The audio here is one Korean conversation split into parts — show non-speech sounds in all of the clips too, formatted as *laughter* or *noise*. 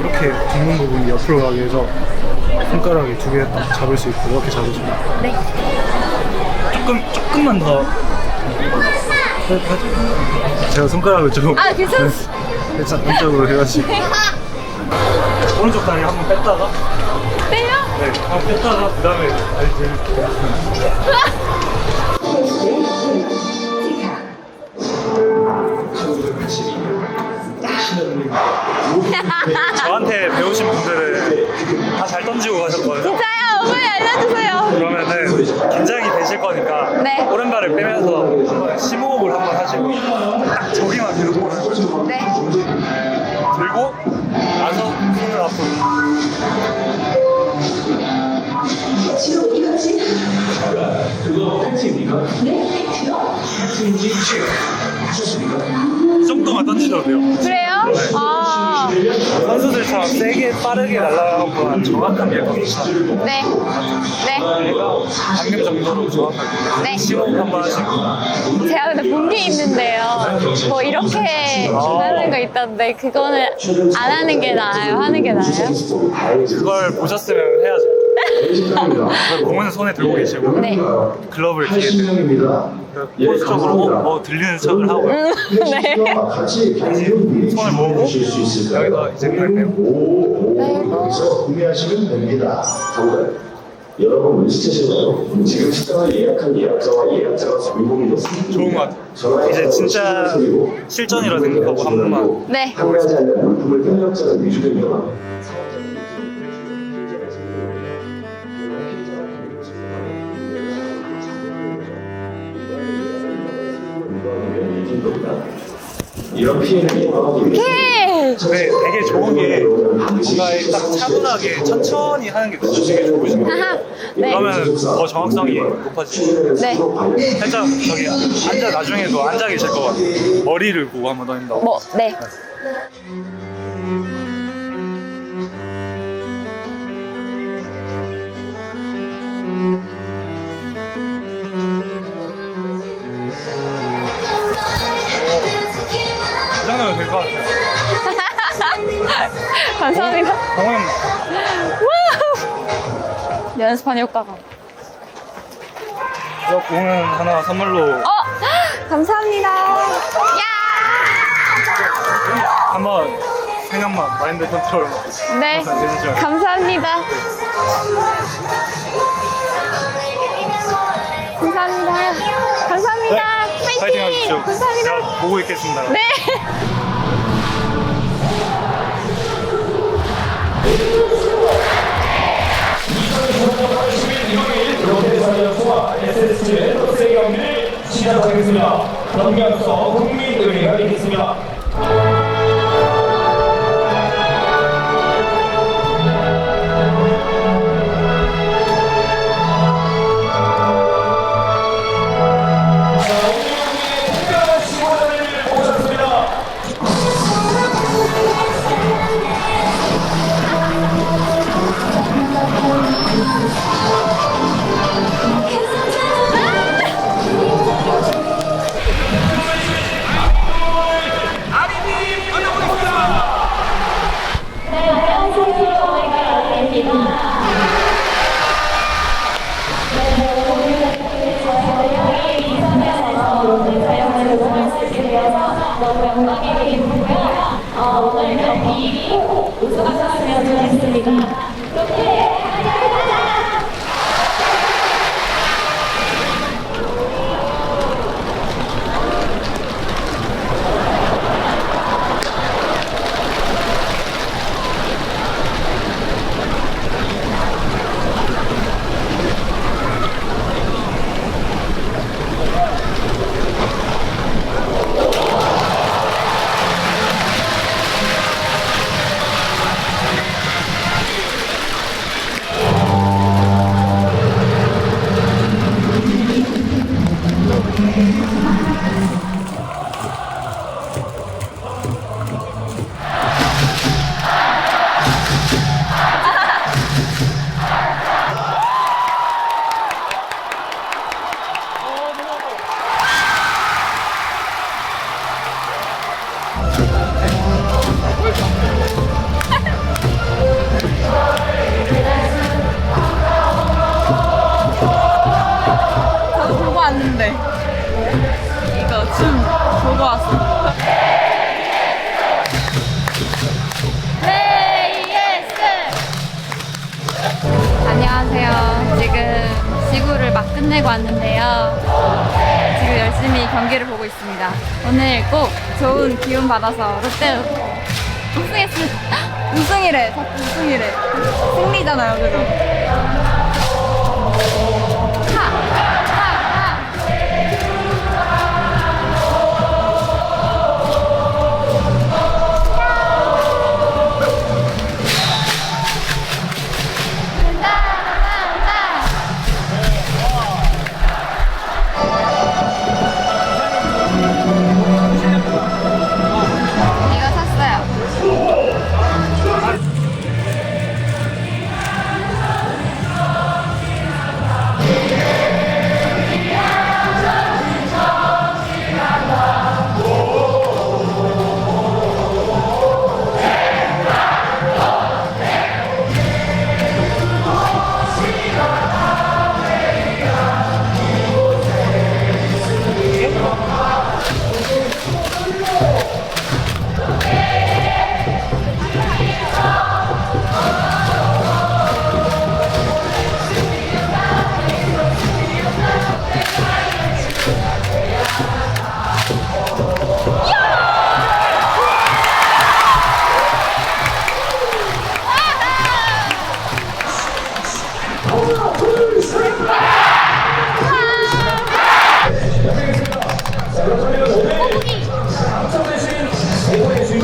이렇게 둥근 부분이 옆으로 가게 해서 손가락에 두 개 딱 잡을 수 있고 이렇게 잡으시면 네. 조금 조금만 더. 제가 손가락을 좀 아, 괜찮- 네, 괜찮 안쪽으로 해가지고. *laughs* 오른쪽 다리 한번 뺐다가? 빼요? 네 한번 뺐다가 그 다음에 다리 *laughs* 저한테 배우신 분들은 다 잘 던지고 가셨거든요 진짜요? 어머니 알려주세요. 그러면은 긴장이 되실 거니까 네. 오른발을 빼면서 한번 심호흡을 한번 하시고 딱 저기만 계속 보는 네. 들고 나서 손을 앞으로 이 정도만 던지셔도 돼요 그래요? 아, 선수들처럼 세게 빠르게 것보다 정확한 예감이 있어요 네. 네. 방금 정도로 정확하게 네. 심호흡 한번 하시고 제가 근데 본 게 있는데요. 뭐 이렇게 하는 거 있던데 그거는 안 하는 게 나아요? 하는 게 나아요? 그걸 보셨으면 해야죠 그걸 *laughs* 공은 손에 들고 계시고 네. 글러브를 뒤에 들고 포즈적으로 뭐, 뭐 들리는 척을 하고 네. 같이 손을 모으고 여기서 이제 갈게요 여기서 구매하시면 됩니다. 여러분 눈치채시나요? 지금 식당을 예약한 예약자와 예약자가 됐습니다. 좋은 것 같아요 이제 진짜 실전이라 생각하고 한 번만 네. 판매하지 않는 물품을 위주되면 이런 피해는 위해서 오케이. 근데 되게 좋은 게 뭔가 딱 차분하게 천천히 하는 게 되게 좋으신 거예요 하하. 네. 그러면 더 정확성이 높아지죠 네. 살짝 저기 앉아 나중에도 앉아 계실 것 같아요 머리를 보고 한번 더 한다고 뭐, 네. 정도면 될 것 같아요 감사합니다. 우! 연습한 효과가. 저 공은 하나 선물로 어! *gasps* 감사합니다. 야! 한번 생각만 마인드 컨트롤 네. 해주시면 감사합니다. 감사합니다. 감사합니다. 파이팅! 네, 하십시오 감사합니다. 제가 보고 있겠습니다 네. 시작하겠습니다. 경기합서 국민의회가 있겠습니다. 꼭 우승하셨으면 좋겠습니다. 춤 보고 왔어. 안녕하세요. 지금 지구를 막 끝내고 왔는데요. 지금 열심히 경기를 보고 있습니다. 오늘 꼭 좋은 기운 받아서 롯데 우승했을 *gasps* 우승이래. 자꾸 우승이래. 승리잖아요, 그죠?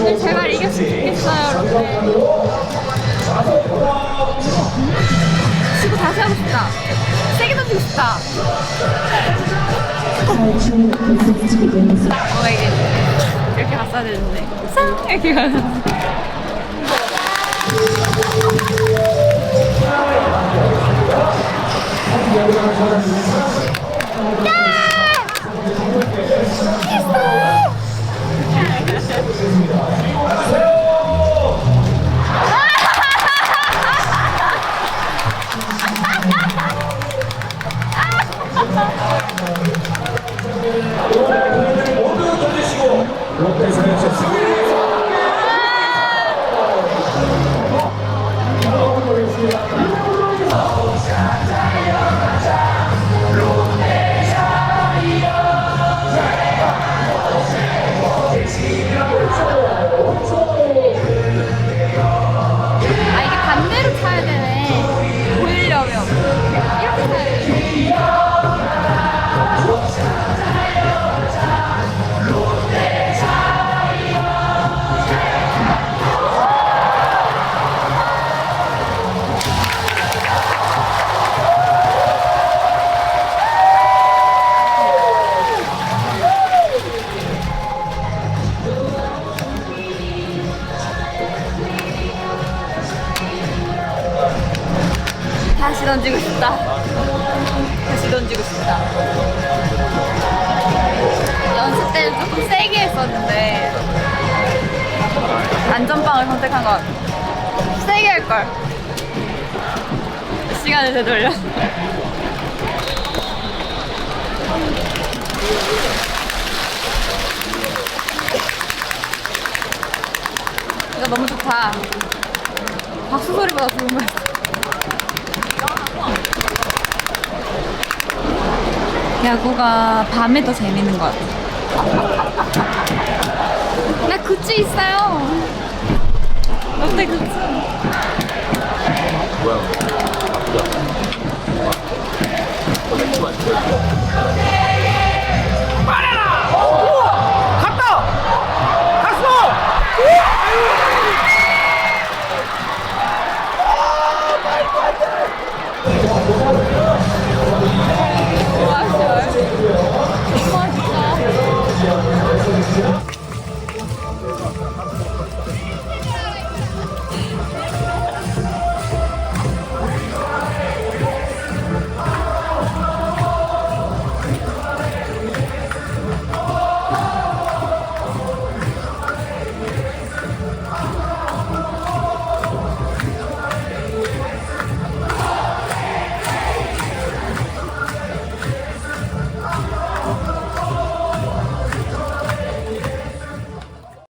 오늘 제발 이겼으면 좋겠어요, 롯데. 치고 다시 하고 싶다. 세게 던지고 싶다. 뭔가 이게 이렇게 갔어야 되는데. 싹! 이렇게 가는. 모 두 다시 던지고 싶다. 다시 던지고 싶다. 연습 때는 조금 세게 했었는데 안전빵을 선택한 것 같아. 세게 할 걸. 시간을 되돌려. 이거 너무 좋다. 박수 소리보다 좋은 거 같아. 야구가 밤에 더 재밌는 것 같아. 나 굿즈 있어요. 롯데 굿즈. 뭐야? 나쁘다.